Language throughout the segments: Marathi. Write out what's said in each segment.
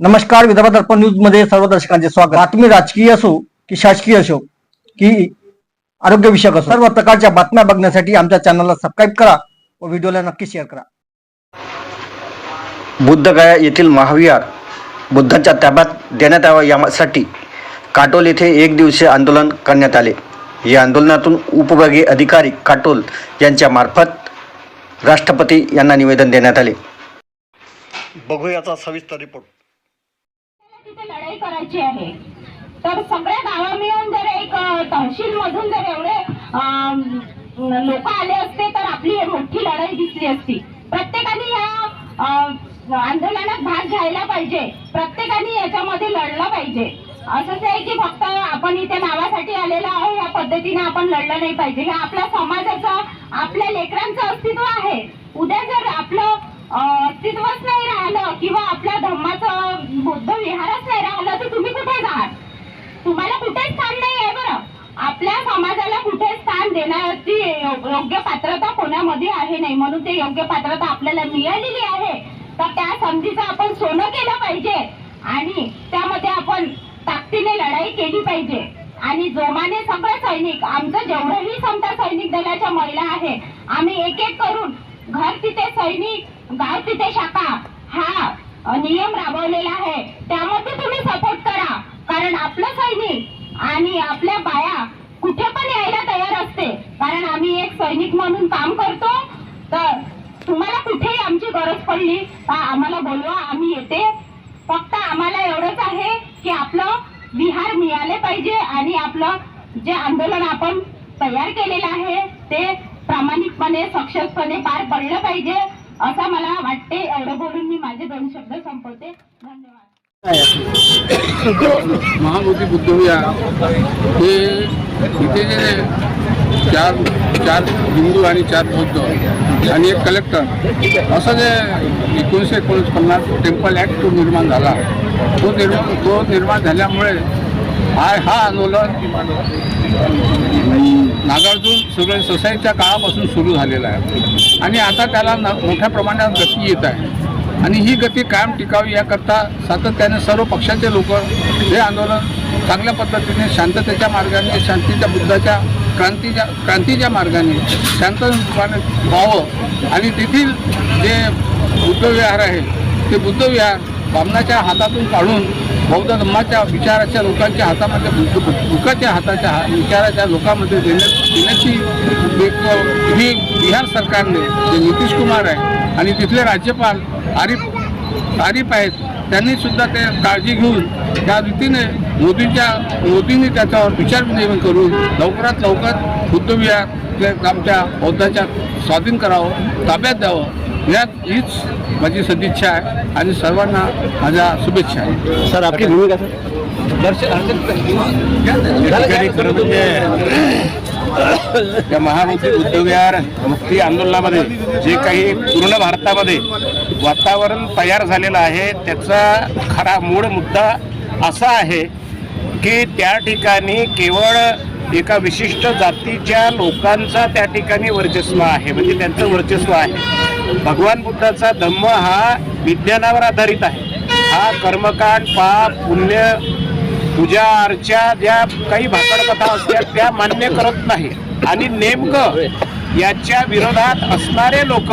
नमस्कार विदर्भ दर्पण न्यूजमध्ये सर्व दर्शकांचे स्वागत. बातमी राजकीय असो की शासकीय असो की आरोग्य विषयक असो सर्व प्रकारच्या बातम्या बघण्यासाठी आमच्या चॅनलला सबस्क्राईब करा व व्हिडिओला नक्की शेअर करा. बुद्धगया येथील महाविहार बुद्धाच्या ताब्यात देण्यात यावं यासाठी काटोल येथे एक दिवसीय आंदोलन करण्यात आले. या आंदोलनातून उपविभागीय अधिकारी काटोल यांच्या मार्फत राष्ट्रपती यांना निवेदन देण्यात आले. बघू याचा सविस्तर रिपोर्ट करायची आहे. तर सगळ्या गावा मिळून जर एक तहसील मधून जर एवढे लोक आले असते तर आपली मोठी लढाई दिसली असती. प्रत्येकाने या आंदोलनात भाग घ्यायला पाहिजे. प्रत्येकाने याच्यामध्ये लढलं पाहिजे. असंच आहे की फक्त आपण इथे नावासाठी आलेलो आहोत या पद्धतीने आपण लढलं नाही पाहिजे. हे आपल्या समाजाचं आपल्या लेकरांचं अस्तित्व आहे. उद्या जर आपलं अस्तित्वच नाही राहिलं किंवा आपल्या धर्माचं बुद्ध विहारच नाही राहिलं तर तुम्ही कुठे जाणार तुम्हाला कुठेच स्थान नाही आहे बरं आपल्या समाजाला कुठे देण्याची योग्य पात्रता कोणामध्ये आहे नाही? म्हणून ते योग्य पात्रता आपल्याला मिळालेली आहे. तर त्या संधीचं आपण सोनं केलं पाहिजे. आणि त्यामध्ये आपण ताकदीने लढाई केली पाहिजे. आणि जोमाने सगळे सैनिक आमचं जेवढंही समता सैनिक दलाच्या महिला आहे आम्ही एक एक करून घर तिथे सैनिक गाव तिथे शाखा हा नियम राबवलेला आहे. त्यामध्ये तुम्ही सपोर्ट करा. कारण आपलं सैनिक आणि आपल्या बाया कुठे पण यायला तयार असते. कारण आम्ही एक सैनिक म्हणून काम करतो. तर तुम्हाला कुठेही आमची गरज पडली तर आम्हाला बोलवा आम्ही येते. फक्त आम्हाला एवढंच आहे की आपलं विहार मिळाले पाहिजे आणि आपलं जे आंदोलन आपण तयार केलेलं आहे ते प्रामाणिकपणे सक्षमपणे पार पडलं पाहिजे असं मला वाटते. एवढं बोलून मी माझे दोन शब्द संपवते. धन्यवाद. महामोदी बुद्धविहार हे इथे जे चार चार हिंदू आणि चार बौद्ध. आणि एक कलेक्टर असं जे एकोणीसशे एकोणपन्नास टेम्पल ॲक्ट तो निर्माण झाला. तो निर्माण तो निर्माण झाल्यामुळे हा हा आंदोलन नागार्जुन सुरेश सोसायटीच्या काळापासून सुरू झालेला आहे. आणि आता त्याला न मोठ्या प्रमाणात गती येत आहे. आणि ही गती कायम टिकावी याकरता सातत्याने सर्व पक्षाचे लोक हे आंदोलन चांगल्या पद्धतीने शांततेच्या मार्गाने शांतीच्या बुद्धाच्या क्रांतीच्या क्रांतीच्या मार्गाने शांत व्हावं. आणि तेथील जे बुद्धविहार आहे ते बुद्धविहार बामणाच्या हातातून काढून बौद्ध धर्माच्या विचाराच्या लोकांच्या हातामध्ये बुद्ध हाताच्या हा- विचाराच्या लोकांमध्ये देण्यात देण्याची एक ही बिहार सरकारने जे नितीश कुमार आहे आणि तिथले राज्यपाल आरिफ आरिफ आहेत त्यांनी सुद्धा ते काळजी घेऊन त्या रीतीने मोदींच्या मोदींनी त्याच्यावर विचारविनिमय करून लवकरात लवकर बुद्धविहार ते आमच्या बौद्धाच्या स्वाधीन करावं ताब्यात द्यावं. यात हीच माझी सदिच्छा आहे आणि सर्वांना माझ्या शुभेच्छा आहे. सर आपली भूमिका सर. खरं म्हणजे या महामुक्ती बुद्धविहार मुक्ती आंदोलनामध्ये जे काही पूर्ण भारतामध्ये वातावरण तयार झालेलं आहे त्याचा खरा मूळ मुद्दा असा आहे की त्या ठिकाणी केवळ एका विशिष्ट जातीच्या लोकांचा त्या ठिकाणी वर्चस्व आहे म्हणजे त्यांचं वर्चस्व आहे. भगवान बुद्धाचा धम्म हा विज्ञानावर आधारित आहे. हा कर्मकांड पाप पुण्य पूजा अर्चा ज्या काही भाकड कथा असतात त्या मान्य करत नाही. आणि नेमकं याच्या विरोधात असणारे लोक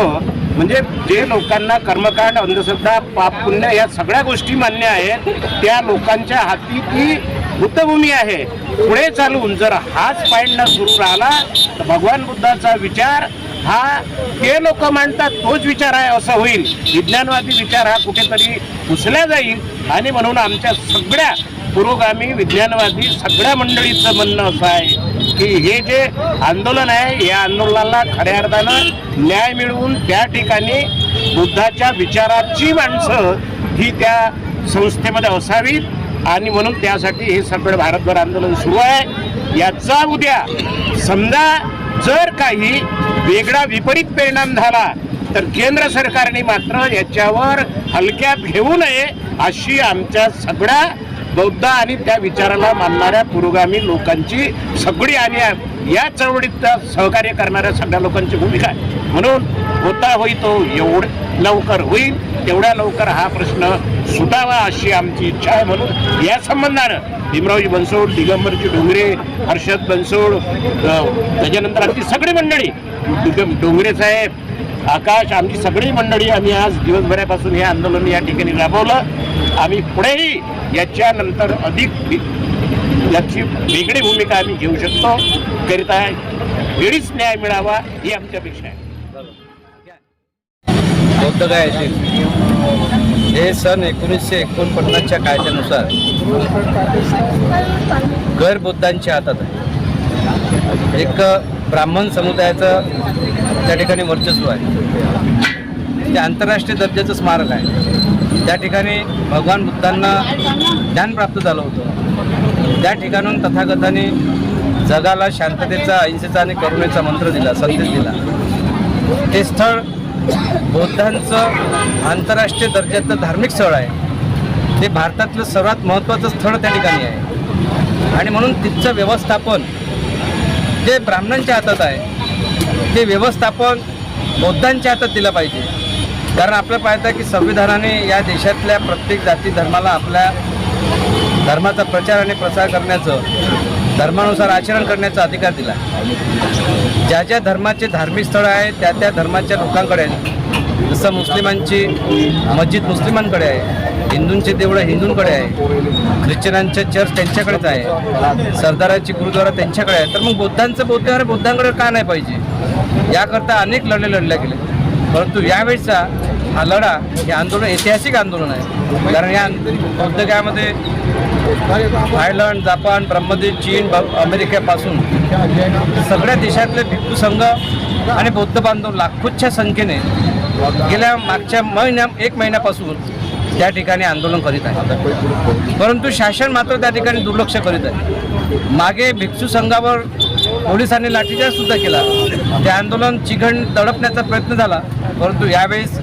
म्हणजे जे लोकांना कर्मकांड अंधश्रद्धा पाप पुण्य या सगळ्या गोष्टी मान्य आहेत त्या लोकांच्या हाती ती बुद्धभूमी आहे. पुढे चालून जर हाच पायंडा सुरू राहिला तर भगवान बुद्धाचा विचार हा ते लोक मांडतात तोच विचार आहे असं होईल. विज्ञानवादी विचार हा कुठेतरी पुसला जाईल. आणि म्हणून आमच्या सगळ्या पुरोगामी विज्ञानवादी सगळ्या मंडळीचं म्हणणं असं आहे की हे जे आंदोलन आहे या आंदोलनाला खऱ्या अर्थानं न्याय मिळवून त्या ठिकाणी बुद्धाच्या विचाराची माणसं ही त्या संस्थेमध्ये असावीत आणि म्हणून त्यासाठी हे सगळं भारतभर आंदोलन सुरू आहे. याचा उद्या समजा जर काही वेगळा विपरीत परिणाम झाला तर केंद्र सरकारने मात्र याच्यावर हलक्यात घेऊ नये अशी आमच्या सगळ्या बौद्ध आणि त्या विचाराला मानणाऱ्या पुरोगामी लोकांची सगळी आणि या चळवळीत सहकार्य करणाऱ्या सगळ्या लोकांची भूमिका आहे. म्हणून होता होई तो एवढ लवकर होईल तेवढ्या लवकर हा प्रश्न सुटावा अशी आमची इच्छा आहे. म्हणून या संबंधानं भीमरावजी बनसोड दिगंबरजी डोंगरे हर्षद बनसोड त्याच्यानंतर आमची सगळी मंडळी डोंगरे साहेब आकाश आमची सगळी मंडळी आम्ही आज दिवसभरापासून हे आंदोलन या ठिकाणी राबवलं. आम्ही पुढेही याच्यानंतर अधिक याची वेगळी भूमिका आम्ही घेऊ शकतो. करिता वेळीच न्याय मिळावा ही आमची अपेक्षा आहे. बौद्धगया येथील हे सन एकोणीसशे एकोणपन्नासच्या कायद्यानुसार गैरबौद्धांच्या हातात आहे. एक ब्राह्मण समुदायाचं त्या ठिकाणी वर्चस्व आहे. ते आंतरराष्ट्रीय दर्जाचं स्मारक आहे. त्या ठिकाणी भगवान बुद्धांना ज्ञान प्राप्त झालं होतं. त्या ठिकाणून तथागताने जगाला शांततेचा अहिंसेचा आणि करुणेचा मंत्र दिला संदेश दिला. ते स्थळ बौद्धांचं आंतरराष्ट्रीय दर्जाचं धार्मिक स्थळ आहे. ते भारतातलं सर्वात महत्त्वाचं स्थळ त्या ठिकाणी आहे. आणि म्हणून तिथचं व्यवस्थापन जे ब्राह्मणांच्या हातात आहे ते व्यवस्थापन बौद्धांच्या हातात दिलं पाहिजे. कारण आपलं पाहतं की संविधानाने या देशातल्या प्रत्येक जाती धर्माला आपल्या धर्माचा प्रचार आणि प्रसार करण्याचं धर्मानुसार आचरण करण्याचा अधिकार दिला. ज्या ज्या धर्माचे धार्मिक स्थळं आहे त्या त्या धर्माच्या लोकांकडे जसं मुस्लिमांची मस्जिद मुस्लिमांकडे आहे हिंदूंचे देवळं हिंदूंकडे आहे ख्रिश्चनांचे चर्च त्यांच्याकडेच आहे सरदाराची गुरुद्वारा त्यांच्याकडे आहे तर मग बौद्धांचं बौद्धावर बौद्धांकडे का नाही पाहिजे? याकरता अनेक लढे लढले गेले परंतु यावेळेचा हा लढा हे आंदोलन ऐतिहासिक आंदोलन आहे. कारण या बौद्धगयामध्ये थायलंड जपान ब्रह्मदेश चीन ब- अमेरिकेपासून सगळ्या देशातले भिक्खू संघ आणि बौद्ध बांधव लाखोच्या संख्येने गेल्या मागच्या महिन्या एक महिन्यापासून त्या ठिकाणी आंदोलन करीत आहे. परंतु शासन मात्र त्या ठिकाणी दुर्लक्ष करीत आहे. मागे भिक्षू संघावर पोलिसांनी लाठीचार्ज सुद्धा केला. ते आंदोलन चिघण दडपण्याचा प्रयत्न झाला. परंतु यावेळेस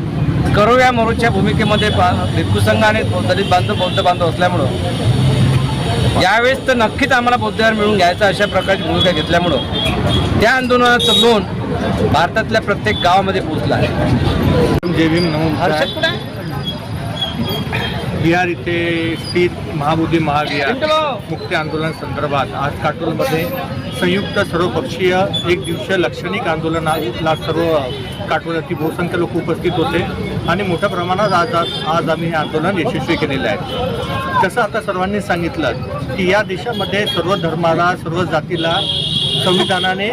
करो या मरोच्या भूमिकेमध्ये पा भिक्खू संघ आणि दलित बांधव बौद्ध बांधव असल्यामुळं यावेळेस तर नक्कीच आम्हाला बौद्धविहार मिळून घ्यायचा अशा प्रकारची भूमिका घेतल्यामुळं त्या आंदोलनाचं लोन भारतातल्या प्रत्येक गावामध्ये पोहोचलं आहे. जय भीम नमो? बिहार इथे स्थित महाबोधी महाविहार मुक्ती आंदोलन संदर्भात आज काटोलमध्ये संयुक्त सर्वपक्षीय एक दिवसीय लाक्षणिक आंदोलनाला सर्व काटोलातील बहुसंख्य लोक उपस्थित होते आणि मोठ्या प्रमाणात आज आज आज आम्ही हे आंदोलन यशस्वी केलेलं आहे. कसं आता सर्वांनी सांगितलं की या देशामध्ये सर्व धर्माला सर्व जातीला संविधानाने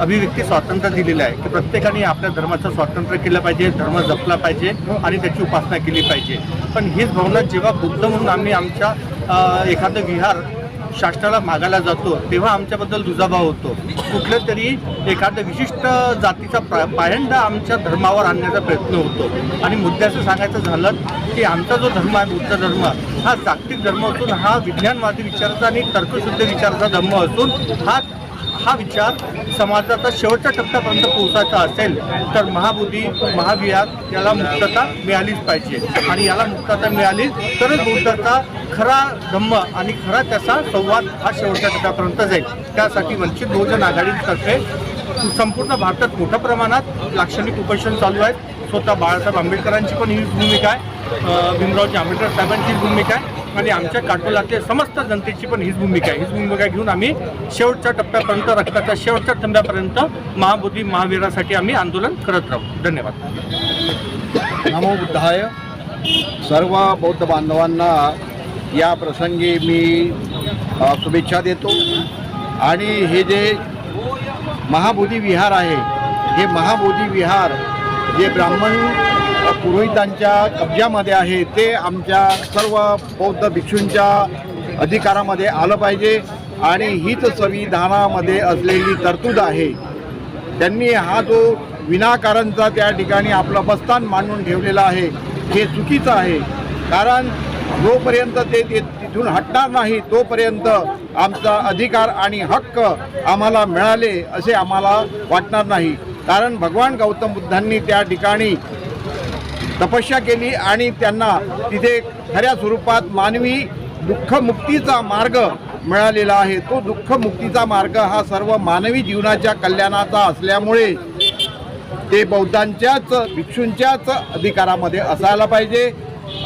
अभिव्यक्ती स्वातंत्र्य दिलेलं आहे की प्रत्येकाने आपल्या धर्माचं स्वातंत्र्य केलं पाहिजे धर्म जपला पाहिजे आणि त्याची उपासना केली पाहिजे. पण हीच भावना जेव्हा बुद्ध म्हणून आम्ही आमच्या एखादं विहार शासनाला मागायला जातो तेव्हा आमच्याबद्दल दुजाभाव होतो. कुठल्या तरी एखाद्या विशिष्ट जातीचा प्रा पायंडा आमच्या धर्मावर आणण्याचा प्रयत्न होतो. आणि मुद्द्याचं सांगायचं झालं की आमचा जो धर्म आहे बुद्ध धर्म हा जागतिक धर्म असून हा विज्ञानवादी विचाराचा आणि तर्कशुद्ध विचाराचा धर्म असून हा हा विचार समाजाचा शेवटच्या टप्प्यापर्यंत पोहोचायचा असेल तर महाबोधी महाविहार याला मुक्तता मिळालीच पाहिजे. आणि याला मुक्तता मिळाली तरच बुद्धाचा खरा धम्म आणि खरा त्याचा संवाद हा शेवटच्या टप्प्यापर्यंत जाईल. त्यासाठी वंचित बहुजन आघाडीतर्फे संपूर्ण भारतात मोठ्या प्रमाणात लाक्षणिक उपोषण चालू आहेत. स्वतः बाळासाहेब आंबेडकरांची पण हीच भूमिका आहे. भीमरावजी आंबेडकर साहेबांची भूमिका आहे. आणि आमच्या काटोलातल्या समस्त जनतेची पण हीच भूमिका आहे. हीच भूमिका घेऊन आम्ही शेवटच्या टप्प्यापर्यंत रक्ताच्या शेवटच्या टप्प्यापर्यंत महाबोधी महावीरासाठी आम्ही आंदोलन करत राहू. धन्यवाद. नमो बुद्धाय. सर्व बौद्ध बांधवांना या प्रसंगी मी शुभेच्छा देतो. आणि हे जे महाबोधी विहार आहे हे महाबोधी विहार जे ब्राह्मण पुरोहितांच्या कब्जामध्ये आहे ते आमच्या सर्व बौद्ध भिक्षूंच्या अधिकारामध्ये आलं पाहिजे आणि हीच संविधानामध्ये असलेली तरतूद आहे. त्यांनी हा जो विनाकारणचा त्या ठिकाणी आपलं बस्तान मांडून ठेवलेला आहे हे चुकीचं आहे. कारण जोपर्यंत ते ते तिथून हटणार नाही तोपर्यंत आमचा अधिकार आणि हक्क आम्हाला मिळाले असे आम्हाला वाटणार नाही. कारण भगवान गौतम बुद्धांनी त्या ठिकाणी तपस्या केली आणि त्यांना तिथे खऱ्या स्वरूपात मानवी दुःखमुक्तीचा मार्ग मिळालेला आहे. तो दुःखमुक्तीचा मार्ग हा सर्व मानवी जीवनाच्या कल्याणाचा असल्यामुळे ते बौद्धांच्याच भिक्षूंच्याच अधिकारामध्ये असायला पाहिजे.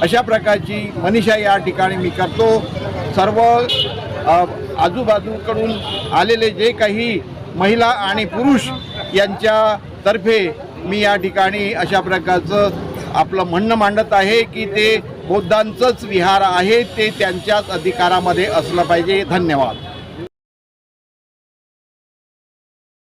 अशा प्रकारची मनीषा या ठिकाणी मी करतो. सर्व आजूबाजूकडून आलेले जे काही महिला आणि पुरुष यांच्यातर्फे मी या ठिकाणी अशा प्रकारचं आपलं म्हणणं मांडत आहे की ते बौद्धांचंच विहार आहे ते त्यांच्याच अधिकारामध्ये असलं पाहिजे. धन्यवाद.